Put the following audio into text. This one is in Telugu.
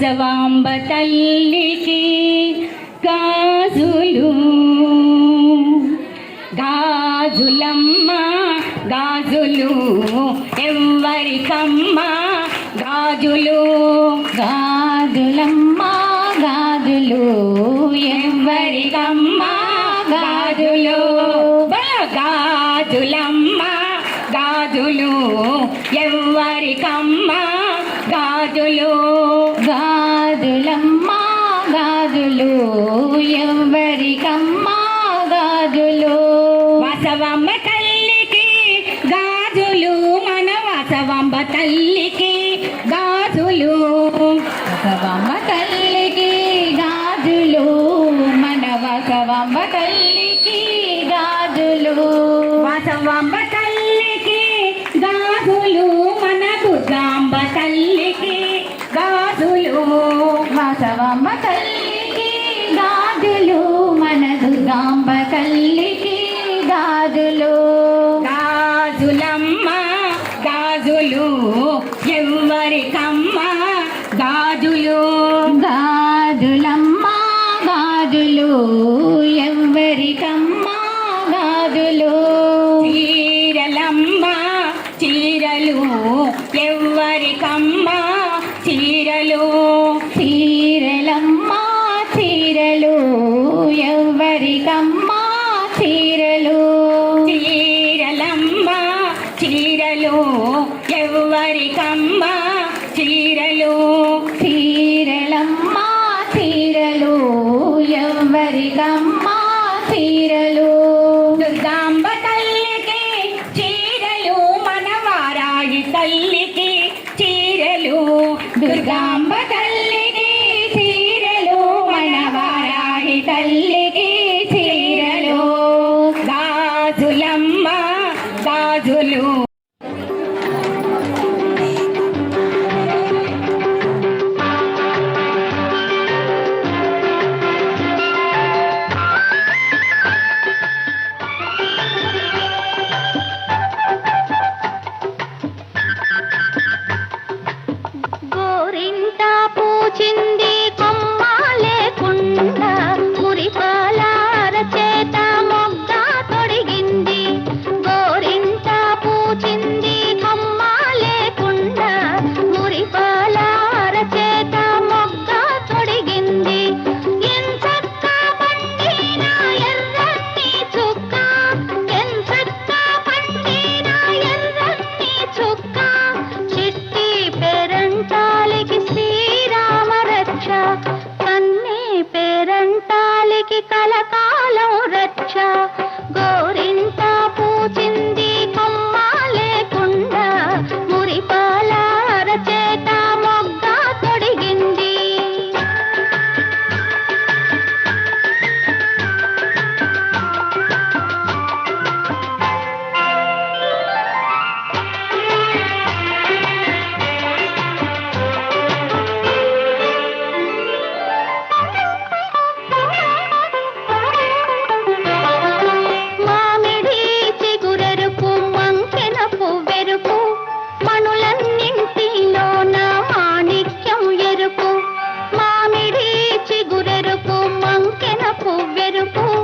జవాంబ తల్లికి గాజులు. గాజులమ్మ గాజులు. ఎవరికమ్మ గాజులు. గాజులమ్మ గాజులు. ఎవరికమ్మ గాజులు. గాజులమ్మ గాజులు. ఎవరికమ్మ గాజులు. చీరలు ఎవ్వరికమ్మా చీరలు? చీరలమ్మ చీరలు ఎవ్వరికమ్మా తల్లికి చీరలు దుర్గాంబ go கருப்போ